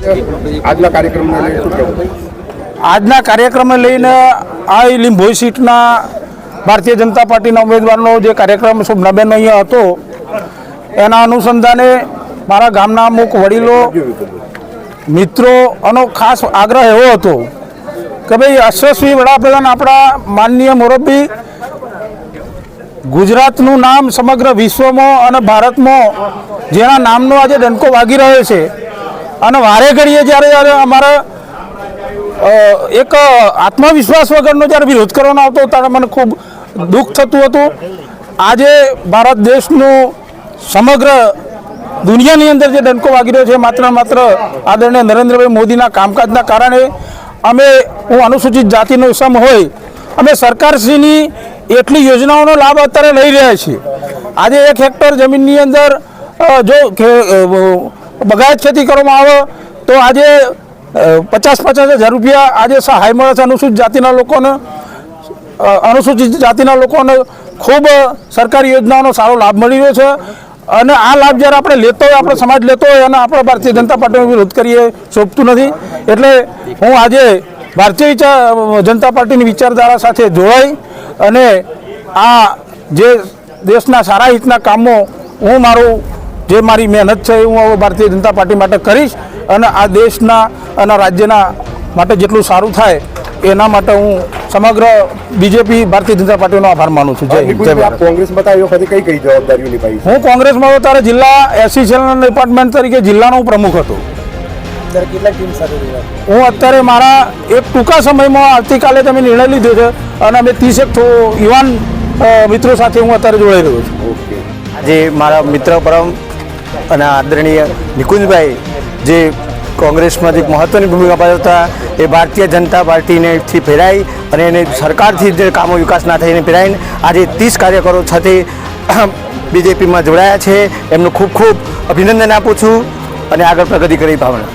આજના કાર્યક્રમને લઈને શું કહેવું? આજના કાર્યક્રમને લઈને આ લીંભોઈ સીટના ભારતીય જનતા પાર્ટીના ઉમેદવારનો જે કાર્યક્રમ શોભનાબેન અહીંયા હતો, એના અનુસંધાને મારા ગામના અમુક વડીલો, મિત્રો અનો ખાસ આગ્રહ એવો હતો કે ભાઈ યશસ્વી વડાપ્રધાન આપણા માનનીય મોરબી ગુજરાતનું નામ સમગ્ર વિશ્વમાં અને ભારતમાં જેના નામનો આજે ડંકો વાગી રહ્યો છે અને વારે ઘડીએ જ્યારે જ્યારે અમારા એક આત્મવિશ્વાસ વગરનો જ્યારે વિરોધ કરવાનો આવતો ત્યારે મને ખૂબ દુઃખ થતું હતું. આજે ભારત દેશનું સમગ્ર દુનિયાની અંદર જે ડંકો વાગી રહ્યો છે, માત્ર માત્ર આદરણીય નરેન્દ્રભાઈ મોદીના કામકાજના કારણે અમે, હું અનુસૂચિત જાતિનો સમ હોય, અમે સરકારશ્રીની એટલી યોજનાઓનો લાભ અત્યારે લઈ રહ્યા છીએ. આજે એક હેક્ટર જમીનની અંદર જો બગાયત ખેતી કરવામાં આવે તો આજે પચાસ પચાસ હજાર રૂપિયા આજે સહાય મળે છે અનુસૂચિત જાતિના લોકોને અનુસૂચિત જાતિના લોકોને ખૂબ સરકારી યોજનાઓનો સારો લાભ મળી રહ્યો છે. અને આ લાભ જ્યારે આપણે લેતો હોય, આપણો સમાજ લેતો હોય અને આપણે ભારતીય જનતા પાર્ટીનો વિરોધ કરીએ, શોભતું નથી. એટલે હું આજે ભારતીય જનતા પાર્ટીની વિચારધારા સાથે જોડાઈ અને આ જે દેશના સારા હિતના કામો હું મારું જે મારી મહેનત છે એ હું હવે ભારતીય જનતા પાર્ટી માટે કરીશ અને આ દેશના અને રાજ્યના માટે જેટલું સારું થાય એના માટે હું સમગ્ર બીજેપી ભારતીય જનતા પાર્ટીનો આભાર માનું છું. જય હિન્દ. જય કોંગ્રેસમાં હતા વખતે કઈ કઈ જવાબદારીઓ નિભાવી હું કોંગ્રેસમાં હતો ત્યારે જિલ્લા એસોસિએશન ડિપાર્ટમેન્ટ તરીકે જિલ્લાનો પ્રમુખ હતો. હું અત્યારે મારા એક ટૂંકા સમયમાં આવતીકાલે તમે નિર્ણય લીધો છે અને અમે ત્રીસેક યુવાન મિત્રો સાથે હું અત્યારે જોડાઈ રહ્યો છું. ઓકે. આજે મારા મિત્ર પરમ અને આદરણીય નિકુંજભાઈ, જે કોંગ્રેસમાં એક મહત્ત્વની ભૂમિકા ભજવતા એ ભારતીય જનતા પાર્ટીનેથી ફેરાઈ અને એને સરકારથી જે કામો વિકાસ ના થઈને ફેરાઈને આજે ત્રીસ કાર્યકરો સાથે બીજેપીમાં જોડાયા છે. એમનું ખૂબ ખૂબ અભિનંદન આપું છું અને આગળ પ્રગતિ કરી ભાવના.